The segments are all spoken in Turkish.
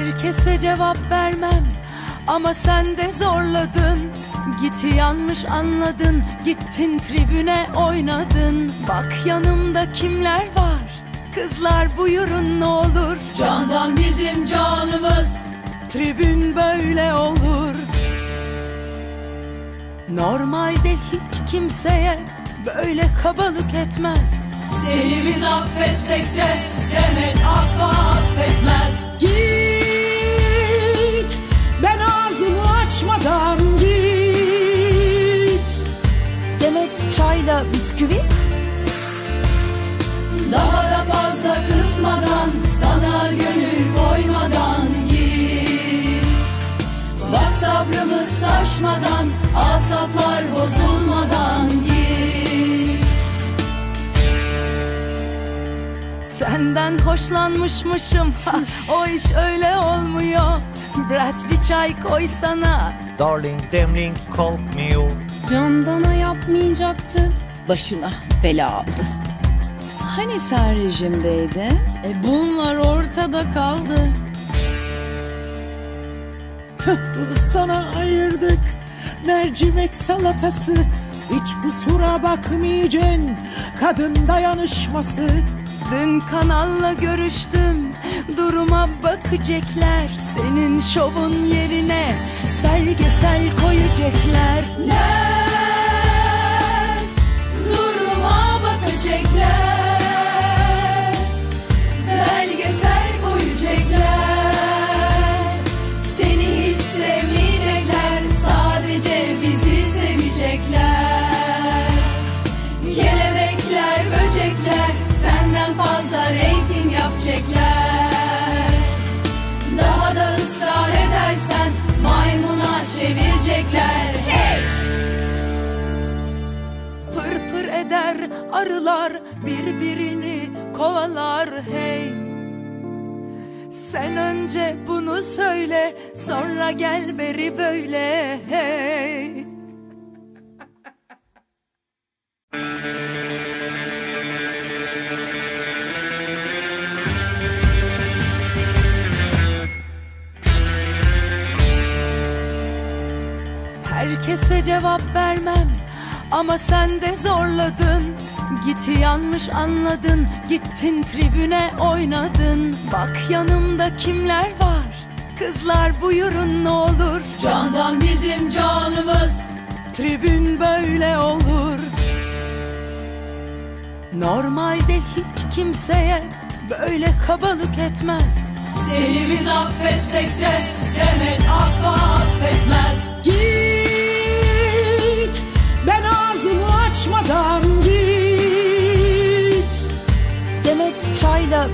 Herkese cevap vermem. Ama sen de zorladın. Gitti yanlış anladın. Gittin tribüne oynadın. Bak yanımda kimler var? Kızlar buyurun ne olur. Candan bizim canımız. Tribün böyle olur. Normalde hiç kimseye böyle kabalık etmez. Seni biz affetsek de Demet Akba affetmez. Git ağzımı açmadan git. Demet çayla bisküvit? Daha da fazla kızmadan Sana gönül koymadan git. Bak sabrımız taşmadan Asaplar bozulmadan git Senden hoşlanmışmışım. Ha, O iş öyle olmuyor. Brad bir çay koy sana. Darling demling kalkmıyor Candana yapmayacaktı. Başına bela aldı. Hani sen rejimdeydin? E bunlar ortada kaldı. Sana ayırdık. Mercimek salatası. Hiç kusura bakmayacaksın. Kadın dayanışması Dün kanalla görüştüm Duruma bakacaklar. Senin şovun yerine Belgesel koyacaklar. Ler, reyting yapacaklar. Daha da ısrar edersen Maymuna çevirecekler. Hey! Pır pır eder arılar Birbirini kovalar. Hey! Sen önce bunu söyle Sonra gel beri böyle. Hey Herkese cevap vermem. Ama sen de zorladın. Gitti yanlış anladın. Gittin tribüne oynadın. Bak yanımda kimler var? Kızlar buyurun ne olur. Candan bizim canımız. Tribün böyle olur. Normalde hiç kimseye böyle kabalık etmez. Seni biz affetsek de Demet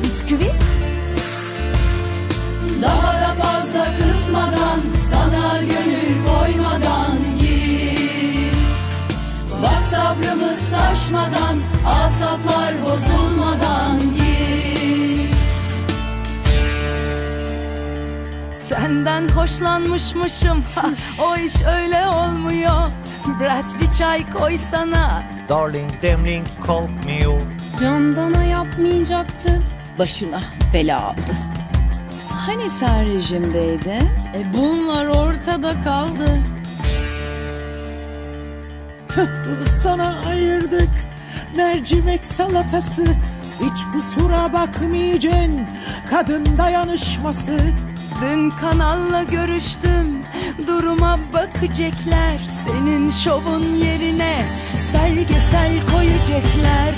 Bisküvit. Daha da fazla kızmadan Sana gönül koymadan git. Bak sabrımız taşmadan Asaplar bozulmadan git. Senden hoşlanmışmışım. Ha, O iş öyle olmuyor. Brad bir çay koy sana Darling demling kalkmıyor Candana yapmayacaktı Başına bela aldı. Hani sen rejimdeydin? E bunlar ortada kaldı. Sana ayırdık. Mercimek salatası Hiç kusura bakmayacaksın kadın dayanışması. Dün kanalla görüştüm Duruma bakacaklar. Senin şovun yerine Belgesel koyacaklar